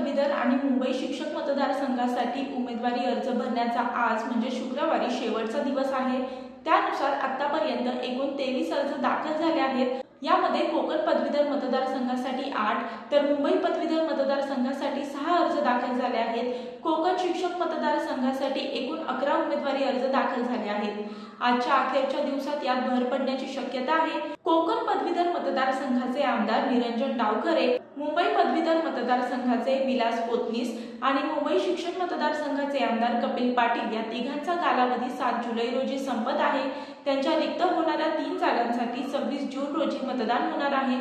पदवीधर आणि मुंबई शिक्षक मतदारसंघासाठी उमेदवारी अर्ज भरण्याचा आज म्हणजे शुक्रवारी शेवटचा दिवस आहे. त्यानुसार आतापर्यंत एकूण तेवीस अर्ज दाखल झाले आहेत. यामध्ये कोकण पदवीधर मतदारसंघासाठी आठ तर मुंबई पदवीधर मतदारसंघासाठी सहा अर्ज दाखल झाले आहेत. कोकण शिक्षक मतदारसंघासाठी एकूण अकरा उमेदवारी अर्ज दाखल झाले आहेत. आजच्या अखेरच्या दिवसात यात भर पडण्याची शक्यता आहे. कोकण पदवीधर मतदारसंघ आमदार निरंजन डावखरे मुंबई पदवीधर मतदारसंघाचे विलास पोतनीस आणि मुंबई शिक्षक मतदारसंघाचे आमदार कपिल पाटील या तिघांचा कालावधी सात जुलै रोजी संपत आहे. त्यांच्या रिक्त होणाऱ्या तीन जागांसाठी सव्वीस जून रोजी मतदान होणार आहे.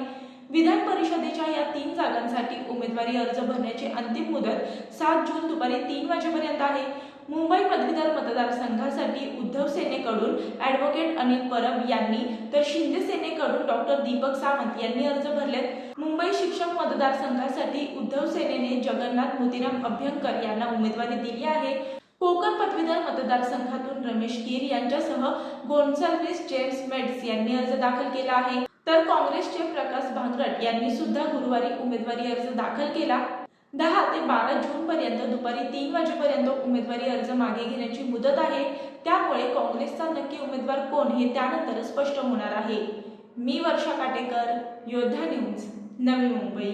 विधान परिषदेच्या या तीन जागांसाठी उमेदवारी अर्ज भरण्याची अंतिम मुदत सात जून दुपारी तीन वाजेपर्यंत आहे. मुंबई पदवीधर मतदारसंघासाठी उद्धव सेनेकडून ॲडव्होकेट अनिल परब यांनी तर शिंदे सेनेकडून डॉक्टर दीपक सावंत यांनी अर्ज भरलेत. मुंबई शिक्षक मतदारसंघासाठी उद्धव सेनेने जगन्नाथ मोतीराम अभ्यंकर यांना उमेदवारी दिली आहे. कोकण पदवीधर मतदारसंघातून रमेश कीर यांच्यासह गोन्साल्विस जेम्स मेड्स यांनी अर्ज दाखल केला आहे. तर काँग्रेसचे प्रकाश भांगरट यांनी सुद्धा गुरुवारी उमेदवारी अर्ज दाखल केला. दहा ते बारा जून पर्यंत दुपारी तीन वाजेपर्यंत उमेदवारी अर्ज मागे घेण्याची मुदत आहे. त्यामुळे काँग्रेसचा नक्की उमेदवार कोण हे त्यानंतर स्पष्ट होणार आहे. मी वर्षा काटेकर योद्धा न्यूज नवी मुंबई.